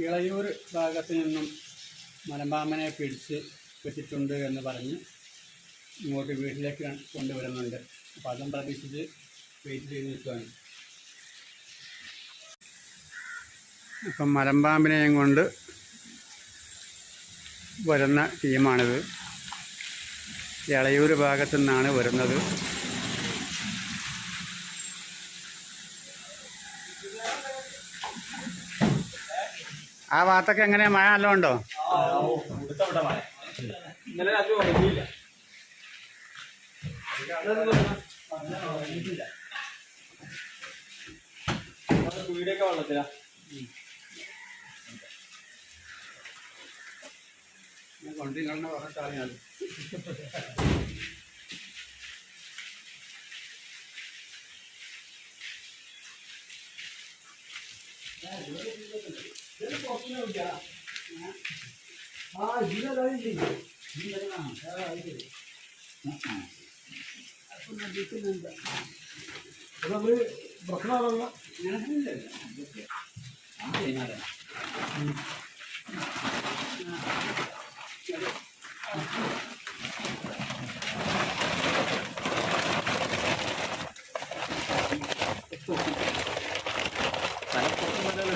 ഇളയൂർ ഭാഗത്ത് നിന്നും മലമ്പാമ്പനെ പിടിച്ച് വെച്ചിട്ടുണ്ട് എന്ന് പറഞ്ഞ് ഇങ്ങോട്ട് വീട്ടിലേക്ക് കൊണ്ടുവരുന്നുണ്ട്. അപ്പോൾ അതും പ്രതീക്ഷിച്ച് വെയിറ്റ് ചെയ്ത് നിൽക്കുകയാണ്. അപ്പം മലമ്പാമ്പിനെയും കൊണ്ട് വരുന്ന ടീമാണിത്. ഇളയൂർ ഭാഗത്തു നിന്നാണ് വരുന്നത്. ആ ഭാഗത്തൊക്കെ എങ്ങനെയാ? മഴ നല്ലോണം ഉണ്ടോ? വീടൊക്കെ വെള്ളത്തിലാ കൊണ്ടിരിക്കണമെന്ന് പറഞ്ഞിട്ടറിയാലോ ഇല്ല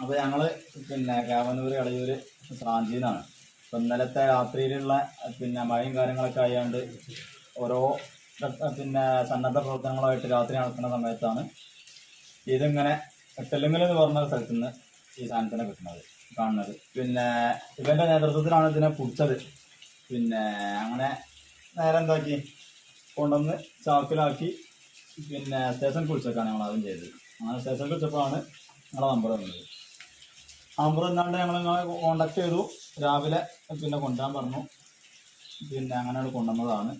അപ്പൊ ഞങ്ങൾ പിന്നെ കാവനൂര് ഇളയൂര് സ്രാഞ്ചിന്നാണ് അപ്പൊ ഇന്നലത്തെ രാത്രിയിലുള്ള പിന്നെ മഴയും കാര്യങ്ങളൊക്കെ ആയതുകൊണ്ട് ഓരോ പിന്നെ സന്നദ്ധ പ്രവർത്തനങ്ങളുമായിട്ട് രാത്രി നടക്കുന്ന സമയത്താണ് ഇതിങ്ങനെ എട്ടലുങ്ങൽ എന്ന് പറഞ്ഞ സ്ഥലത്ത് നിന്ന് ഈ സാധനത്തിനെ കിട്ടുന്നത് കാണുന്നത്. പിന്നെ ഇവന്റെ നേതൃത്വത്തിലാണ് ഇതിനെ പിടിച്ചത്. പിന്നെ അങ്ങനെ നേരെ എന്താക്കി? കൊണ്ടുവന്ന് ചാക്കിലാക്കി. പിന്നെ സ്റ്റേഷൻ കുളിച്ചൊക്കെയാണ് ഞങ്ങൾ ആദ്യം ചെയ്തത്. അങ്ങനെ സ്റ്റേഷൻ കുളിച്ചപ്പോഴാണ് ഞങ്ങളെ നമ്പർ വന്നത്. നമ്പർ തന്നാണ്ട് ഞങ്ങൾ നിങ്ങളെ കോണ്ടാക്ട് ചെയ്തു. രാവിലെ പിന്നെ കൊണ്ടുവരാൻ പറഞ്ഞു. പിന്നെ അങ്ങനെയാണ് കൊണ്ടുവന്നതാണ്.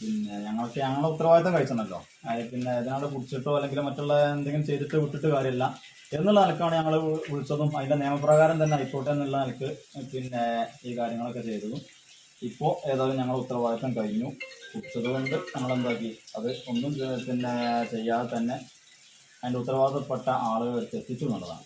പിന്നെ ഞങ്ങൾക്ക് ഞങ്ങളുടെ ഉത്തരവാദിത്തം കഴിച്ചണല്ലോ അതായത് പിന്നെ ഏതാണ്ട് കുടിച്ചിട്ടോ അല്ലെങ്കിൽ മറ്റുള്ള എന്തെങ്കിലും ചെയ്തിട്ട് വിട്ടിട്ട് കാര്യമില്ല. എന്നുള്ള നിലക്കാണ് ഞങ്ങൾ വിളിച്ചതും അതിന്റെ നിയമപ്രകാരം തന്നെ ആയിക്കോട്ടെ എന്നുള്ള നിലയ്ക്ക് പിന്നെ ഈ കാര്യങ്ങളൊക്കെ ചെയ്തതും. ഇപ്പോൾ ഏതായാലും ഞങ്ങൾ ഉത്തരവാദിത്തം കഴിഞ്ഞു. പിടിച്ചത് കൊണ്ട് ഞങ്ങളെന്താക്കി അത് ഒന്നും പിന്നെ ചെയ്യാതെ തന്നെ അതിന്റെ ഉത്തരവാദിത്തപ്പെട്ട ആളുകൾ എത്തിച്ചു എന്നുള്ളതാണ്.